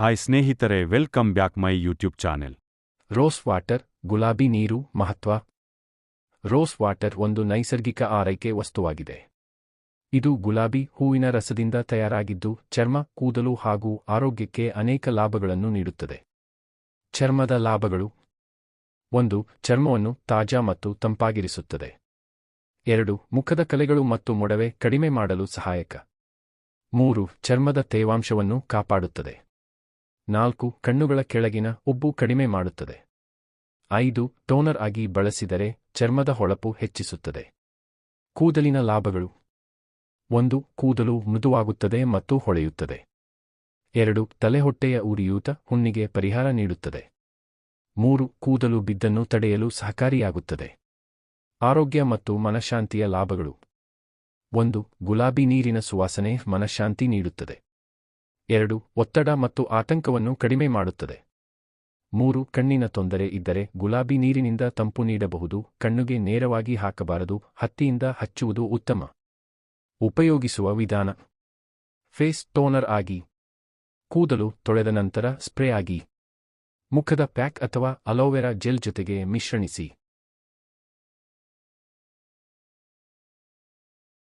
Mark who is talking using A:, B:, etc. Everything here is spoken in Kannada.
A: ಹಾಯ್ ಸ್ನೇಹಿತರೆ, welcome back my YouTube channel.
B: Rose water, ಗುಲಾಬಿ ನೀರು, ಮಹತ್ವ. ರೋಸ್ ವಾಟರ್ ಒಂದು ನೈಸರ್ಗಿಕ ಆರೈಕೆ ವಸ್ತುವಾಗಿದೆ. ಇದು ಗುಲಾಬಿ ಹೂವಿನ ರಸದಿಂದ ತಯಾರಾಗಿದ್ದು, ಚರ್ಮ, ಕೂದಲು ಹಾಗೂ ಆರೋಗ್ಯಕ್ಕೆ ಅನೇಕ ಲಾಭಗಳನ್ನು ನೀಡುತ್ತದೆ. ಚರ್ಮದ ಲಾಭಗಳು. ಒಂದು, ಚರ್ಮವನ್ನು ತಾಜಾ ಮತ್ತು ತಂಪಾಗಿರಿಸುತ್ತದೆ. ಎರಡು, ಮುಖದ ಕಲೆಗಳು ಮತ್ತು ಮೊಡವೆ ಕಡಿಮೆ ಮಾಡಲು ಸಹಾಯಕ. ಮೂರು, ಚರ್ಮದ ತೇವಾಂಶವನ್ನು ಕಾಪಾಡುತ್ತದೆ. ನಾಲ್ಕು ಕಣ್ಣುಗಳ ಕೆಳಗಿನ ಉಬ್ಬು ಕಡಿಮೆ ಮಾಡುತ್ತದೆ. ಐದು ಟೋನರ್ ಆಗಿ ಬಳಸಿದರೆ ಚರ್ಮದ ಹೊಳಪು ಹೆಚ್ಚಿಸುತ್ತದೆ. ಕೂದಲಿನ ಲಾಭಗಳು. ಒಂದು ಕೂದಲು ಮೃದುವಾಗುತ್ತದೆ ಮತ್ತು ಹೊಳೆಯುತ್ತದೆ. ಎರಡು ತಲೆಹೊಟ್ಟೆಯ ಉರಿಯೂತ ಹುಣ್ಣಿಗೆ ಪರಿಹಾರ ನೀಡುತ್ತದೆ. ಮೂರು ಕೂದಲು ಬಿದ್ದನ್ನು ತಡೆಯಲು ಸಹಕಾರಿಯಾಗುತ್ತದೆ. ಆರೋಗ್ಯ ಮತ್ತು ಮನಃಶಾಂತಿಯ ಲಾಭಗಳು. ಒಂದು ಗುಲಾಬಿ ನೀರಿನ ಸುವಾಸನೆ ಮನಃಶಾಂತಿ ನೀಡುತ್ತದೆ. ಎರಡು, ಒತ್ತಡ ಮತ್ತು ಆತಂಕವನ್ನು ಕಡಿಮೆ ಮಾಡುತ್ತದೆ. ಮೂರು, ಕಣ್ಣಿನ ತೊಂದರೆ ಇದ್ದರೆ ಗುಲಾಬಿ ನೀರಿನಿಂದ ತಂಪು ನೀಡಬಹುದು, ಕಣ್ಣುಗೆ ನೇರವಾಗಿ ಹಾಕಬಾರದು, ಹತ್ತಿಯಿಂದ ಹಚ್ಚುವುದು ಉತ್ತಮ. ಉಪಯೋಗಿಸುವ ವಿಧಾನ. ಫೇಸ್ ಟೋನರ್ ಆಗಿ. ಕೂದಲು ತೊಳೆದ ನಂತರ ಸ್ಪ್ರೇ ಆಗಿ. ಮುಖದ ಪ್ಯಾಕ್ ಅಥವಾ ಅಲೋವೆರಾ ಜೆಲ್ ಜೊತೆಗೆ ಮಿಶ್ರಣಿಸಿ.